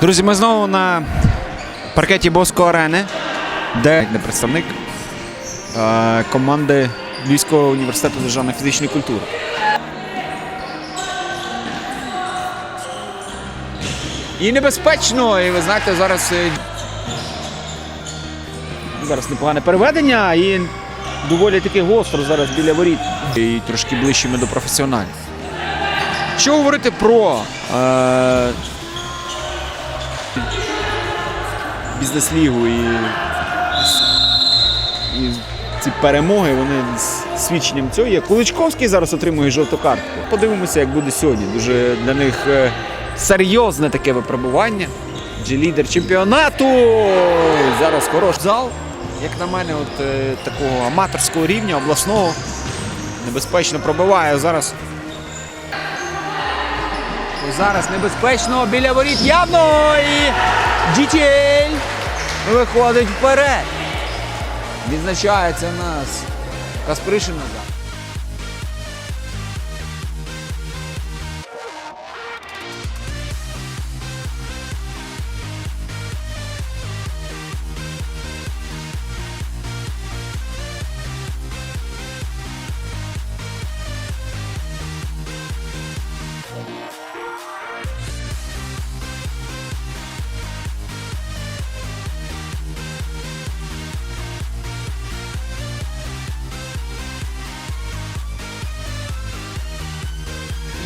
Друзі, ми знову на паркеті Боско Арени, де де представник е, команди Львівського університету державної фізичної культури. І небезпечно, і ви знаєте, зараз. е, Зараз непогане переведення і доволі таки гостро зараз біля воріт. І трошки ближче ми до професіоналів. Що говорити про е, бізнес-лігу і, і ці перемоги, вони свідченням цього є. Куличковський зараз отримує жовту картку. Подивимося, як буде сьогодні. Дуже для них е, серйозне таке випробування. Адже лідер чемпіонату. Зараз хороший зал. Як на мене, от е, такого аматорського рівня, обласного. Небезпечно пробиває зараз. Ось зараз небезпечно біля воріт явно і GTL виходить вперед. Відзначається у нас Каспришина.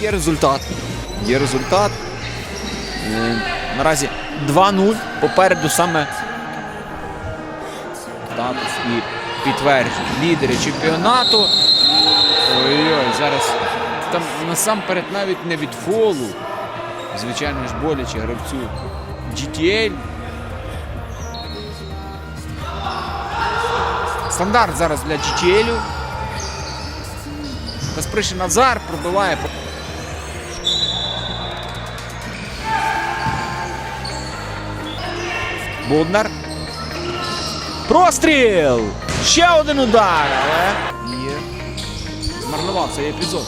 Є результат. Є результат. Е, Наразі 2-0. Попереду саме статус і підтвердження. Лідери чемпіонату. Ой-ой, зараз там насамперед навіть не від фолу. Звичайно ж боляче гравцю GTL. Стандарт зараз для GTL. Каспришин Назар пробиває. Буднар. Простріл! Ще один удар, але є. Змарнував цей епізод.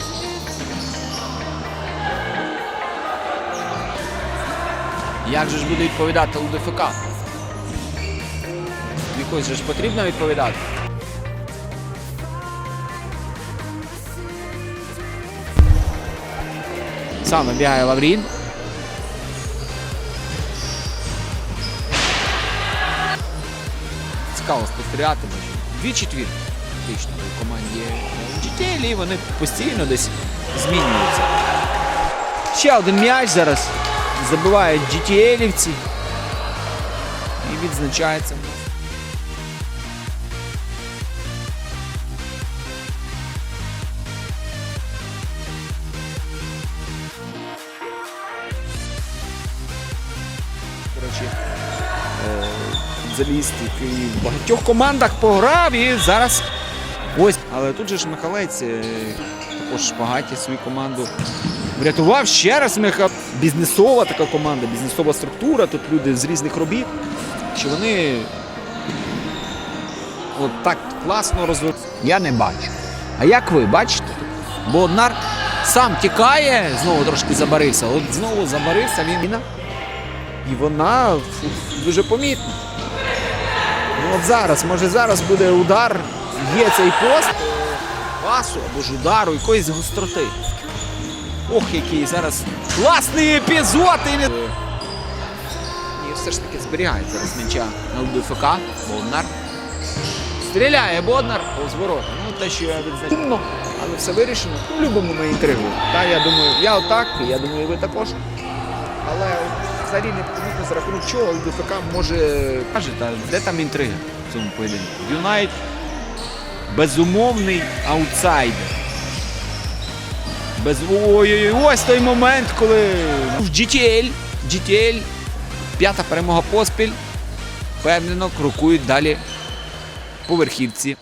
Як же ж буде відповідати УДФК? Якось же ж потрібно відповідати. Сам вибігає Лаврін. Цікаво спостерігати. Дві четвірки фактично у команді GTL, вони постійно десь змінюються. Ще один м'яч зараз забивають GTL-івці. І відзначається. Коротше, футболіст, який в багатьох командах пограв і зараз ось. Але тут же ж Михалець е, також в шпагаті свою команду врятував ще раз Миха. Бізнесова така команда, бізнесова структура. Тут люди з різних робіт, що вони от так класно розвиваються. Я не бачу. А як ви бачите? Бо Однар сам тікає, знову трошки забарився. От знову забарився він. І вона дуже помітна. Ну от зараз, може зараз буде удар, є цей пост пасу або ж удару, якоїсь гостроти. Ох, який зараз класний епізод! І... не- Ні, все ж таки зберігається зараз м'яча на ЛДФК. Боднар. Стріляє Боднар повз ворота. Ну, те, що я відзначив. Але все вирішено. Ну, любимо ми інтригу. Та, я думаю, я отак, і я думаю, ви також. Але взагалі не помітно за рахунок чого ЛДФК може каже, та де там інтрига в цьому поєдинку? Юнайт безумовний аутсайдер. Без... Ой-ой-ой, ось той момент, коли в GTL, GTL, п'ята перемога поспіль. Впевнено, крокують далі по верхівці